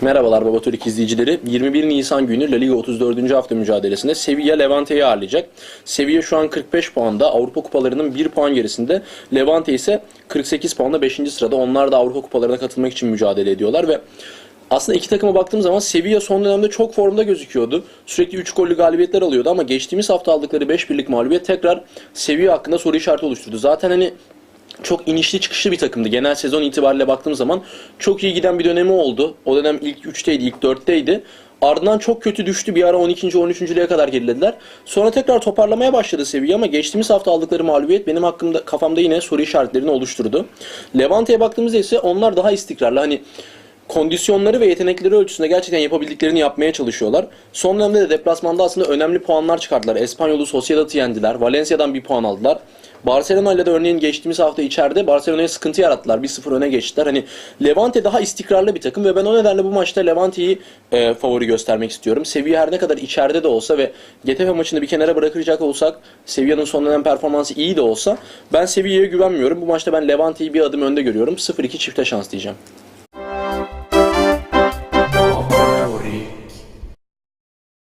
Merhabalar Baba Türk izleyicileri. 21 Nisan günü La Liga 34. hafta mücadelesinde Sevilla Levante'yi ağırlayacak. Sevilla şu an 45 puanda. Avrupa kupalarının 1 puan gerisinde. Levante ise 48 puanla 5. sırada. Onlar da Avrupa kupalarına katılmak için mücadele ediyorlar ve aslında iki takıma baktığım zaman Sevilla son dönemde çok formda gözüküyordu. Sürekli 3 gollü galibiyetler alıyordu ama geçtiğimiz hafta aldıkları 5 birlik mağlubiyet tekrar Sevilla hakkında soru işareti oluşturdu. Zaten hani çok inişli çıkışlı bir takımdı. Genel sezon itibariyle baktığım zaman çok iyi giden bir dönemi oldu. O dönem ilk 3'teydi, ilk 4'teydi. Ardından çok kötü düştü. Bir ara 12. 13. liğe kadar gerilediler. Sonra tekrar toparlamaya başladı seviye ama geçtiğimiz hafta aldıkları mağlubiyet benim hakkımda kafamda yine soru işaretlerini oluşturdu. Levante'ye baktığımızda ise onlar daha istikrarlı. Hani kondisyonları ve yetenekleri ölçüsünde gerçekten yapabildiklerini yapmaya çalışıyorlar. Son dönemde de deplasmanda aslında önemli puanlar çıkardılar. Espanyol'u Sociedad'ı yendiler. Valencia'dan bir puan aldılar. Barcelona ile de örneğin geçtiğimiz hafta içeride Barcelona'ya sıkıntı yarattılar. 1-0 öne geçtiler. Hani Levante daha istikrarlı bir takım ve ben o nedenle bu maçta Levante'yi e, favori göstermek istiyorum. Sevilla her ne kadar içeride de olsa ve Getafe maçını bir kenara bırakacak olsak Sevilla'nın son dönem performansı iyi de olsa ben Sevilla'ya güvenmiyorum. Bu maçta ben Levante'yi bir adım önde görüyorum. 0-2 çifte şans diyeceğim.